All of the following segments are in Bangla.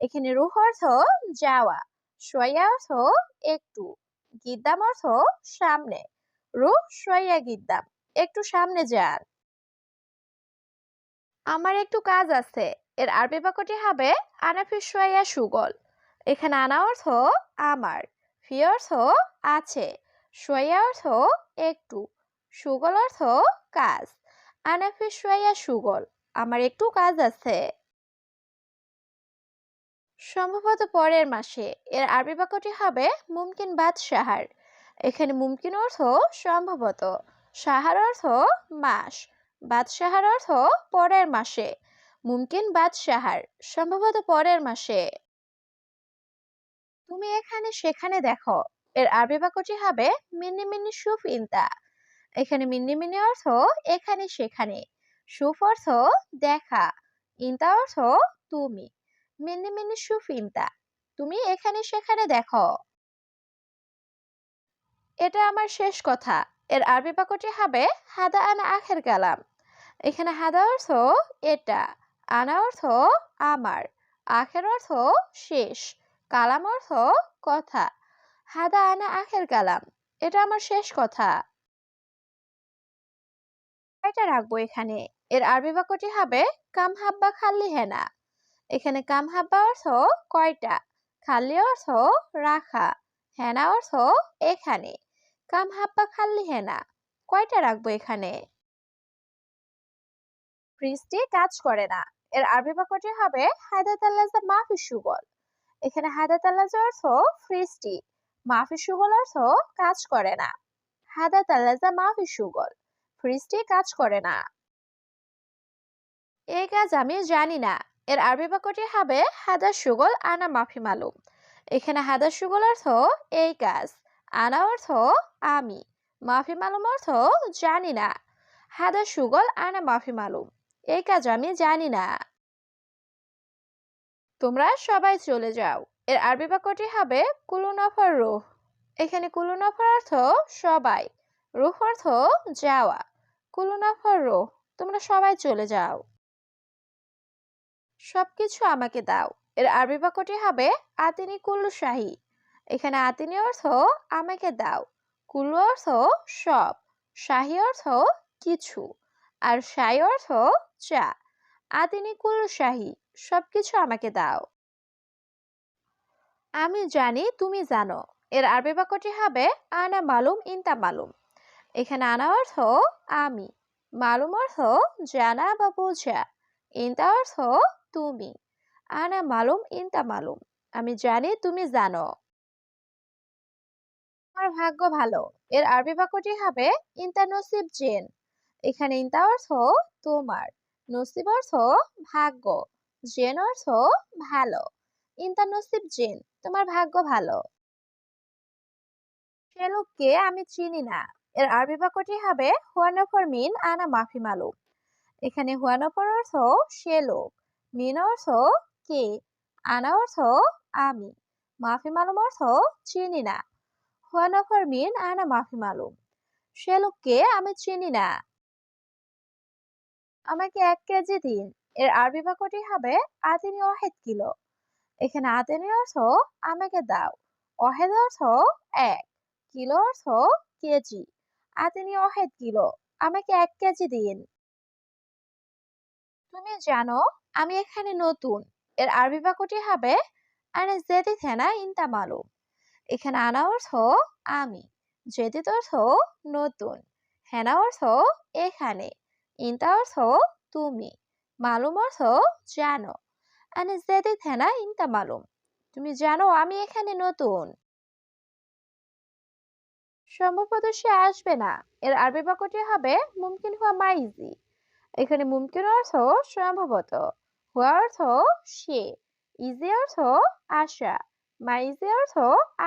এখানে রুহ অর্থ যাওয়া সোয়া অর্থ একটু, গিদ্দাম অর্থ সামনে, রুহ সোয়া গিদ্দাম, একটু সামনে যান। আমার একটু কাজ আছে, এর আরবি বাক্যটি হবে আনাফি সোয়া সুগল, এখানে আনা অর্থ আমার, ফি অর্থ আছে সোয়া অর্থ একটু, সুগল অর্থ কাজ, আনাফি সোয়া সুগল, আমার একটু কাজ আছে। সম্ভবত পরের মাসে। এর আরবি বাক্যটি হবে মুমকিন বাদ সাহার এখানে মুমকিন অর্থ সম্ভবত, সাহার অর্থ মাস বাদ সাহার অর্থ পরের মাসে। মুমকিন বাদ সাহার সম্ভবত পরের মাসে। তুমি এখানে সেখানে দেখো, এর আরবি বাক্যটি হবে মিন্নি মিন্নি সুফ ইনতা। এখানে মিন্নি মিন্নি অর্থ এখানে সেখানে। সুফ অর্থ দেখা, ইন্তা অর্থ তুমি। মিন্নি মিন্নি সুফ ইনতা তুমি এখানে সেখানে দেখো। এটা আমার শেষ কথা। এর আরবি বাক্যটি হবে, হাদা আনা আখের কালাম। এখানে হাদা অর্থ এটা, আনা অর্থ আমার, আখের অর্থ শেষ, কালাম অর্থ কথা। হাদা আনা আখের কালাম। এটা আমার শেষ কথা। এটা রাখব এখানে। এর আরবি বাক্যটি হবে, কাম হাব্বা খাল্লি হেনা। এখানে কাম হাব্বা অর্থ কয়টা? খাল্লি অর্থ রাখা, হেনা অর্থ এখানে। কাম হাব্বা খাল্লি হেনা, কয়টা রাখব এখানে? ফ্রিজটি কাজ করে না। এর আরবি বাক্যটি হবে হায়দাত আল্লাজা মাফি সুগল। এখানে হায়দাত আল্লাজা অর্থ ফ্রিজটি মাফি সুগল অর্থ কাজ করে না। হাদাত আল্লাজা মাফি সুগল ফ্রিজটি কাজ করে না। এই কাজ আমি জানি না। এর আরবি বাক্যটি হবে হাদা সুগল, আনা মাফি মালুম এখানে হাদা সুগল অর্থ এই কাজ আনা অর্থ আমি মাফি মালুম অর্থ জানি না হাদা সুগল, আনা মাফি মালুম এই কাজ আমি জানি না। তোমরা সবাই চলে যাও। এর আরবি বাক্যটি হবে কুলুনফর রুহ এখানে কুলুনফর অর্থ সবাই, রুহ অর্থ যাওয়া। কুলুনফার রুহ তোমরা সবাই চলে যাও। সবকিছু আমাকে দাও। এর আরবি বাক্যটি হবে আতিনি কুল্লু শাহী। এখানে আতিনি অর্থ আমাকে দাও। কুল্লু অর্থ সব, শাহী অর্থ কিছু, আর শাহী অর্থ চা। আতিনি কুল্লু শাহী, সবকিছু আমাকে দাও। আমি জানি, তুমি জানো। এর আরবি বাক্যটি হবে আনা মালুম ইনতা মালুম। এখানে আনা অর্থ আমি, মালুম অর্থ জানা বা বোঝা। ইনতা অর্থ তুমি। আনা মালুম, ইনতা মালুম। আমি জানি তুমি জানো। তোমার ভাগ্য ভালো। এর আরবি বাক্যটি হবে ইনতা নসিব জেন। এখানে ইনতা অর্থ তোমার, নসিব অর্থ ভাগ্য, জেন অর্থ ভালো। ইনতা নসিব জেন, তোমার ভাগ্য ভালো। সে লোককে আমি চিনি না। এর আরবি বাক্যটি হবে হুয়ানফর মিন আনা মাফি মালুম। এখানে হুয়ানফর অর্থ সে লোক, মিন অর্থ কে, আনা অর্থ আমি, মাফি মালুম অর্থ চিনি না। হুয়ানফর মিন, আনা মাফি মালুম। সে লোককে আমি চিনি না। আমাকে এক কেজি দিন, এর আরবি বাক্যটি হবে আতিনি অহেদ কিলো। এখানে আতিনি অর্থ আমাকে দাও, অহেদ অর্থ এক, কিলো অর্থ কেজি। আতিনি অহেদ কিলো, আমাকে এক কেজি দিন। তুমি জানো, আমি এখানে নতুন। এর আরবি বাক্যটি হবে, আনা জেদি থেনা ইনতা মালুম। এখানে আনা অর্থ, আমি। জেদিত অর্থ, নতুন। হেনা অর্থ, এখানে। ইনতা অর্থ, তুমি। মালুম অর্থ, জানো। আনা জেদি থেনা ইনতা মালুম। তুমি জানো, আমি এখানে নতুন। সম্ভবত সে আসবে না। এর আরবি বাক্যটি হবে, মুমকিন হওয়া মাইজি। এখানে মুমকিন অর্থ সম্ভবত। হুয়া অর্থ সে। ইজি অর্থ আশা মাইজি অর্থ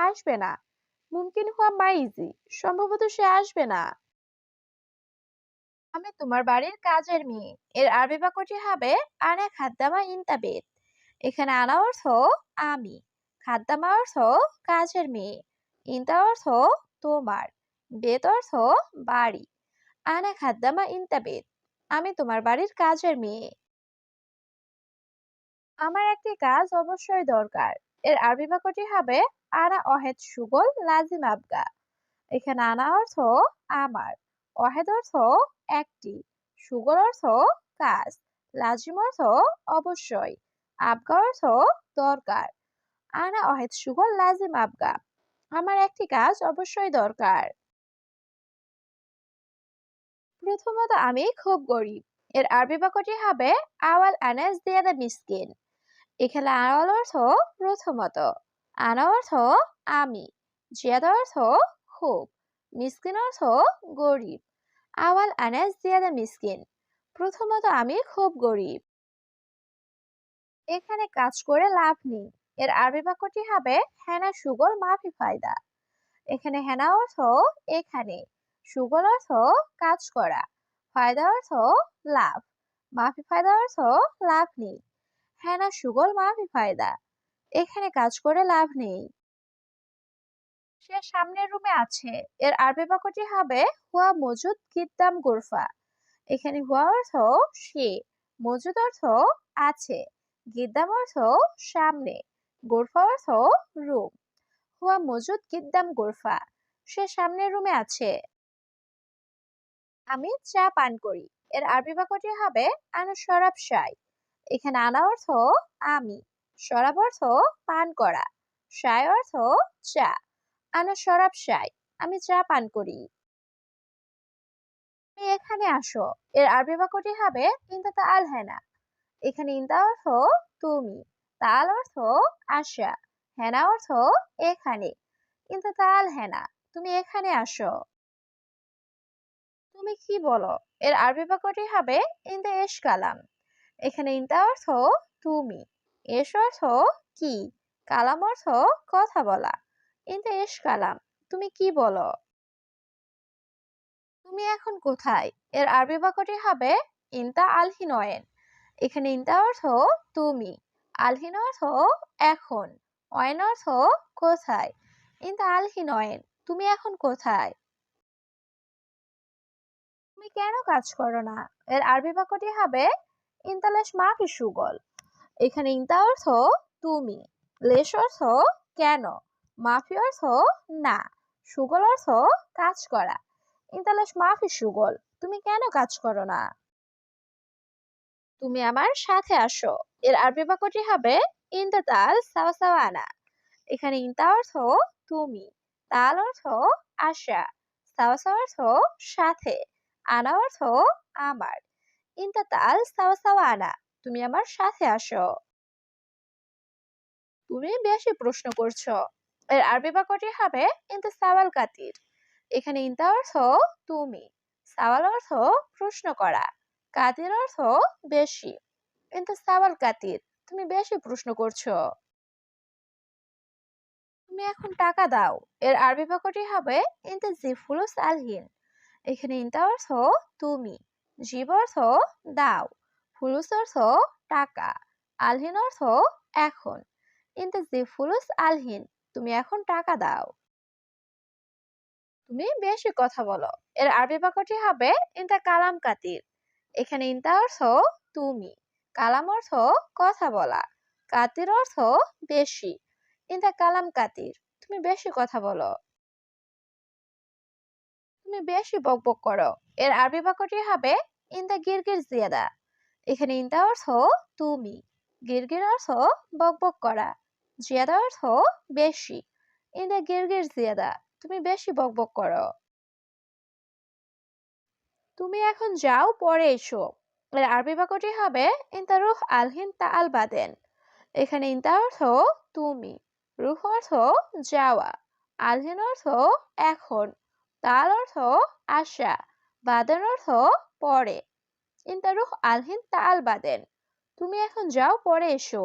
আসবে না। মুমকিন হওয়া মাইজি সম্ভবত সে আসবে না। আমি তোমার বাড়ির কাজের মেয়ে। এর আরবি বাক্যটি হবে আনা খাদ্দামা ইন্তাবেত এখানে আনা অর্থ আমি। খাদ্দামা অর্থ কাজের মেয়ে। ইন্তা অর্থ তোমার। বেত অর্থ বাড়ি। আনা খাদ্দামা ইন্তাবেত আমি তোমার বাড়ির কাজের মেয়ে। আমার একটি কাজ অবশ্যই দরকার। এর আরবি বাক্যটি হবে আনা অহেদ সুগল লাজিম আবগা। এখানে আনা অর্থ আমার, অহেদ অর্থ একটি, সুগল অর্থ কাজ, লাজিম অর্থ অবশ্যই, আবগা অর্থ দরকার। আনা অহেদ সুগল লাজিম আবগা। আমার একটি কাজ অবশ্যই দরকার। প্রথমত আমি খুব গরিব। এর আরবি বাক্যটি হবে, আওয়াল আনাস দিয়াদা মিসকিন। এখানে আওয়াল অর্থ প্রথমত, আনা অর্থ আমি জিয়াদা অর্থ খুব মিসকিন অর্থ গরিব আওয়াল আনাস জিয়াদা মিসকিন প্রথমত আমি খুব গরিব। এখানে কাজ করে লাভ নেই। এর আরবি বাক্যটি হবে, হেনা সুগল মাফি ফায়দা এখানে হেনা অর্থ এখানে। সুগল অর্থ কাজ করা, ফায়দা অর্থ লাভ, মাফি ফায়দা অর্থ লাভ নেই। হেনা সুগল মাফি ফায়দা, এখানে কাজ করে লাভ নেই। সে সামনের রুমে আছে, এর আরবি বাক্যটি হবে, হুয়া মজুদ কিদ্দাম গোরফা এখানে হুয়া অর্থ সে, মজুদ অর্থ আছে গিদ্দাম অর্থ সামনে, গোরফা অর্থ রুম হুয়া মজুদ গিদ্দাম গোরফা সে সামনের রুমে আছে আমি চা পান করি। এর আরবি বাক্যটি হবে, আনা শরাব শাই। এখানে আনা অর্থ, আমি। শরাব অর্থ, পান করা। শাই অর্থ, চা। আনা শরাব শাই। আমি চা পান করি। এখানে আসো। এর আরবি বাক্যটি হবে, ইনতা তাল হেনা। এখানে ইনতা অর্থ, তুমি। তাল অর্থ আসা হেনা অর্থ, এখানে। ইনতা তাল হেনা। তুমি এখানে আসো। তুমি কি বলো? এর আরবি বাক্যটি হবে ইনতা এশ কালাম। এখানে ইনতা অর্থ তুমি এস অর্থ কি কালাম অর্থ কথা বলা ইনতা এশ কালাম তুমি কি বলো? তুমি এখন কোথায়? এর আরবি বাক্যটি হবে ইনতা আলহিনয়েন এখানে ইনতা অর্থ তুমি আলহিন অর্থ এখন অয়েন অর্থ কোথায় ইনতা আলহিনয়েন তুমি এখন কোথায়? তুমি কেন কাজ করো না? এর আরবি বাক্যটি হবে, ইনতালেশ মাফি সুগল। এখানে ইনতা অর্থ তুমি লেশ অর্থ কেন মাফি অর্থ না সুগল অর্থ কাজ করা ইনতালেশ মাফি সুগল তুমি কেন কাজ করো না তুমি আমার সাথে আসো। এর আরবি বাক্যটি হবে ইনতা তাল সাওয়া এখানে ইনতা অর্থ তুমি তাল অর্থ আশা সাওয়া অর্থ সাথে আনা অর্থ আমার। ইনতা তাল সাওয়া সাওয়া আনা, তুমি আমার সাথে আসো। তুমি বেশি প্রশ্ন করছ। এর আরবি বাক্যটি হবে ইনতা সাওয়াল কাতির। এখানে ইনতা অর্থ তুমি, সাওয়াল অর্থ প্রশ্ন করা, কাতির অর্থ বেশি। ইনতা সাওয়াল কাতির, তুমি বেশি প্রশ্ন করছ। তুমি এখন টাকা দাও। এর আরবি বাক্যটি হবে ইনতা জিফুলুস আলহিন এখানে ইনতা অর্থ তুমি, জীব অর্থ দাও, ফুলুস অর্থ টাকা, আলহিন অর্থ এখন। ইনতা জিফুলুস আলহিন, তুমি এখন টাকা দাও। তুমি বেশি কথা বলো। এর আরবি বাক্যটি হবে ইনতা কালাম কাতির। এখানে ইনতা অর্থ তুমি, কালাম অর্থ কথা বলা, কাতির অর্থ বেশি। ইনতা কালাম কাতির, তুমি বেশি কথা বলো। তুমি বেশি বকবক করো। এর আরবি বাক্যটি হবে ইনতা গিরগির জিয়াদা। এখানে ইনতা অর্থ তুমি। গিরগির অর্থ বকবক করা। জিয়াদা অর্থ বেশি। ইনতা গিরগির জিয়াদা, তুমি বেশি বকবক করো। তুমি এখন যাও, পরে এসো। এর আরবি বাক্যটি হবে ইনতা রুহ আলহিন তা আল বাদেন এখানে ইনতা অর্থ তুমি। রুহ অর্থ যাওয়া। আলহিন অর্থ এখন। তাল অর্থ আশা বাদান অর্থ পরে। ইন্তারুহ আলহিন তাল বাদেন তুমি এখন যাও, পরে এসো।